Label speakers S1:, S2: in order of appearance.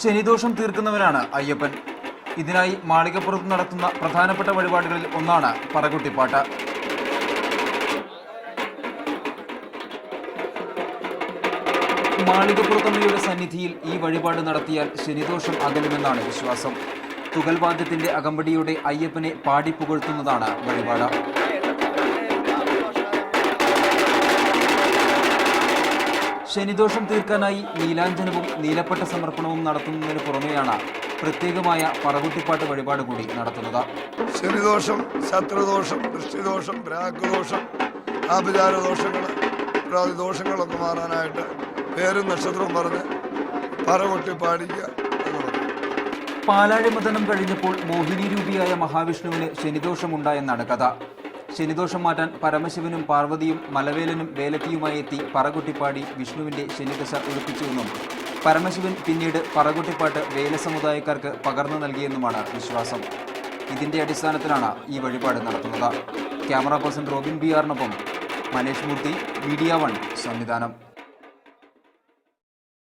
S1: ശനിദോഷം തീർക്കുന്നവനാണ് അയ്യപ്പൻ. ഇതിനായി മാളികപ്പുറത്ത് നടത്തുന്ന പ്രധാനപ്പെട്ട വഴിപാടുകളിൽ ഒന്നാണ് പറകുട്ടിപ്പാട്ട്. മാളികപ്പുറത്തമ്മയുടെ സന്നിധിയിൽ ഈ വഴിപാട് നടത്തിയാൽ ശനിദോഷം അകലുമെന്നാണ് വിശ്വാസം. തുകൽവാദ്യത്തിന്റെ അകമ്പടിയോടെ അയ്യപ്പനെ പാടി പുകഴ്ത്തുന്നതാണ് വഴിപാട്. ശനിദോഷം തീർക്കാനായി നീലാഞ്ജനവും നീലപ്പട്ട സമർപ്പണവും നടത്തുന്നതിന് പുറമെയാണ് പ്രത്യേകമായ പറകുട്ടിപ്പാട്ട് വഴിപാട് കൂടി നടത്തുന്നത്.
S2: ശനിദോഷം ശത്രുദോഷം ദൃഷ്ടിദോഷം ഭ്രാഗദോഷം ആഭിചാര ദോഷങ്ങൾ ഇത്യാദി ദോഷങ്ങളൊക്കെ മാറാനായിട്ട് പേരും നക്ഷത്രവും പറഞ്ഞ് പറകൊട്ടി പാടിക്കുക പാലാഴി
S1: പാലാഴിമതനം കഴിഞ്ഞപ്പോൾ മോഹിനി രൂപിയായ മഹാവിഷ്ണുവിന് ശനിദോഷമുണ്ടായെന്നാണ് കഥ. ശനിദോഷം മാറ്റാൻ പരമശിവനും പാർവതിയും മലവേലനും വേലത്തിയുമായി എത്തി പറകുട്ടിപ്പാടി വിഷ്ണുവിന്റെ ശനിദശ ഒഴിപ്പിച്ചുവെന്നും പരമശിവൻ പിന്നീട് പറകുട്ടിപ്പാട്ട് വേല സമുദായക്കാർക്ക് പകർന്നു നൽകിയെന്നുമാണ് വിശ്വാസം. ഇതിന്റെ അടിസ്ഥാനത്തിലാണ് ഈ വഴിപാട് നടത്തുന്നത്. ക്യാമറ പേഴ്സൺ റോബിൻ ബി ആറിനൊപ്പം മനേഷ് മൂർത്തി മീഡിയ വൺ സംവിധാനം.